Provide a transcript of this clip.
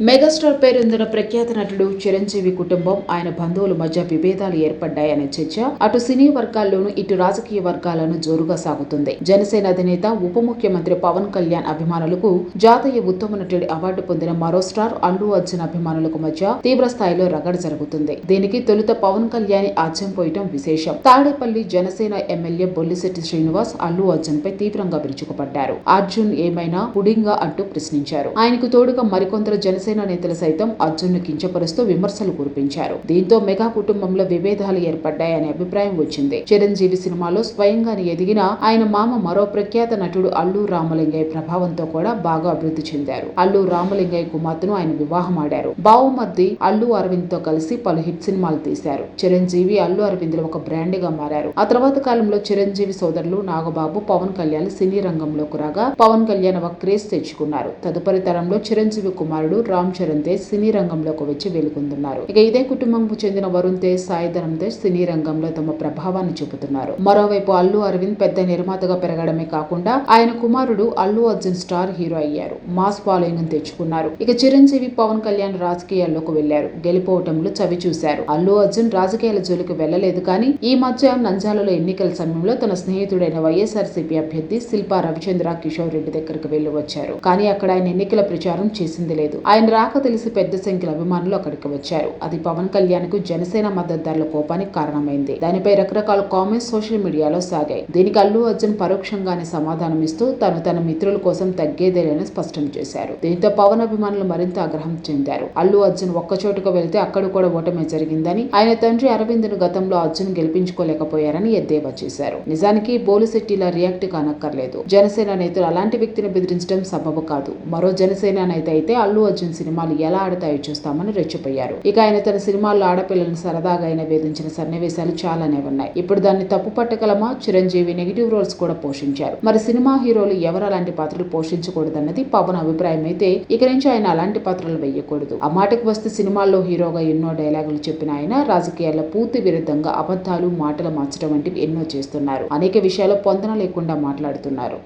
Megastar పేరొందిన ప్రఖ్యాత నటుడు చిరంజీవి కుటుంబం ఆయన బంధువుల మధ్య విభేదాలు ఏర్పడ్డాయనే చర్చ అటు సినీ వర్గాల్లోనూ ఇటు రాజకీయ వర్గాలను జోరుగా సాగుతుంది. జనసేన అధినేత ఉప ముఖ్యమంత్రి పవన్ కళ్యాణ్ అభిమానులకు జాతీయ ఉత్తమ నటుడి అవార్డు పొందిన మరో స్టార్ అల్లు అర్జున్ అభిమానులకు మధ్య తీవ్ర స్థాయిలో రగడ జరుగుతుంది. దీనికి తొలుత పవన్ కళ్యాణ్ ఆజ్యం పోయటం విశేషం. తాడేపల్లి జనసేన ఎమ్మెల్యే బొల్లిశెట్టి శ్రీనివాస్ అల్లు అర్జున్ పై తీవ్రంగా విరుచుకుపడ్డారు. అర్జున్ ఏమైనా పుడింగా అంటూ ప్రశ్నించారు. ఆయనకు తోడుగా మరికొందరు జనసేన నేతలు సైతం అర్జున్ను కించపరుస్తూ విమర్శలు కురిపించారు. దీంతో మెగా కుటుంబంలో విభేదాలు ఏర్పడ్డాయనే అభిప్రాయం వచ్చింది. చిరంజీవి సినిమాలో స్వయంగానే ఎదిగిన ఆయన మామ మరో ప్రఖ్యాత నటుడు అల్లు రామలింగయ్య ప్రభావంతో కూడా బాగా అభివృద్ధి చెందారు. అల్లు రామలింగయ్య కుమార్తెను ఆయన వివాహం ఆడారు బావుమద్ది అల్లు అరవింద్తో కలిసి పలు హిట్ సినిమాలు తీశారు. చిరంజీవి అల్లు అరవింద్ ఒక బ్రాండ్గా మారారు. ఆ తర్వాత కాలంలో చిరంజీవి సోదరులు నాగబాబు పవన్ కళ్యాణ్ సినీ రంగంలోకి రాగా పవన్ కళ్యాణ్ ఒక క్రేజ్ తెచ్చుకున్నారు. తదుపరి తరంలో చిరంజీవి కుమారుడు రామ్ చరణ్ తేజ్ సినీ రంగంలోకి వచ్చి వెలుగొందున్నారు. ఇక ఇదే కుటుంబంకు చెందిన వరుణ్ తేజ్ సాయి ధరమ్ తేజ్ సినీ రంగంలో తమ ప్రభావాన్ని చూపుతున్నారు. మరోవైపు అల్లు అరవింద్ పెద్ద నిర్మాతగా పెరగడమే కాకుండా ఆయన కుమారుడు అల్లు అర్జున్ స్టార్ హీరో అయ్యారు. మాస్ ఫాలోయింగ్ తెచ్చుకున్నారు. ఇక చిరంజీవి పవన్ కళ్యాణ్ రాజకీయాల్లోకి వెళ్ళారు. గెలిపోవటంలో చవి చూశారు. అల్లు అర్జున్ రాజకీయాల జోలికి వెళ్ళలేదు కానీ ఈ మధ్య నంజాలలో ఎన్నికల సమయంలో తన స్నేహితుడైన వైఎస్ఆర్సీపీ అభ్యర్థి శిల్పా రవిచంద్ర కిషోర్ రెడ్డి దగ్గరకు వెళ్ళి వచ్చారు. కానీ అక్కడ ఆయన ఎన్నికల ప్రచారం చేసింది లేదు. ఆయన రాక తెలిసి పెద్ద సంఖ్యలో అభిమానులు అక్కడికి వచ్చారు. అది పవన్ కళ్యాణ్కు జనసేన మద్దతుదారుల కోపానికి కారణమైంది. దానిపై రకరకాల కామెంట్స్ సోషల్ మీడియాలో సాగాయి. దీనికి అల్లు అర్జున్ పరోక్షంగానే సమాధానం ఇస్తూ తను తన మిత్రుల కోసం తగ్గేదేలేని స్పష్టం చేశారు. దీంతో పవన్ అభిమానులు మరింత ఆగ్రహం చెందారు. అల్లు అర్జున్ ఒక్కచోటుకు వెళ్తే అక్కడ కూడా ఓటమే జరిగిందని ఆయన తండ్రి అరవింద్ను గతంలో అర్జున్ గెలిపించుకోలేకపోయారని ఎద్దేవా చేశారు. నిజానికి బోలిశెట్టిలా రియాక్ట్ కానక్కర్లేదు. జనసేన నేతలు అలాంటి వ్యక్తిని బెదిరించడం సబబు కాదు. మరో జనసేన నేత అయితే అల్లు అర్జున్ సినిమాలు ఎలా ఆడతాయో చూస్తామని రెచ్చిపోయారు. ఇక ఆయన తన సినిమాల్లో ఆడపిల్లలను సరదాగా ఆయన వేధించిన సన్నివేశాలు చాలానే ఉన్నాయి. ఇప్పుడు దాన్ని తప్పు పట్టగలమా? చిరంజీవి నెగిటివ్ రోల్స్ కూడా పోషించారు. మరి సినిమా హీరోలు ఎవరు అలాంటి పాత్రలు పోషించకూడదన్నది పవన్ అభిప్రాయం అయితే ఇక నుంచి ఆయన అలాంటి పాత్రలు వేయకూడదు ఆ మాటకు వస్తే సినిమాల్లో హీరోగా ఎన్నో డైలాగులు చెప్పిన ఆయన రాజకీయాల్లో పూర్తి విరుద్ధంగా అబద్ధాలు మాటలు మార్చడం వంటివి ఎన్నో చేస్తున్నారు. అనేక విషయాల్లో పొందన లేకుండా మాట్లాడుతున్నారు.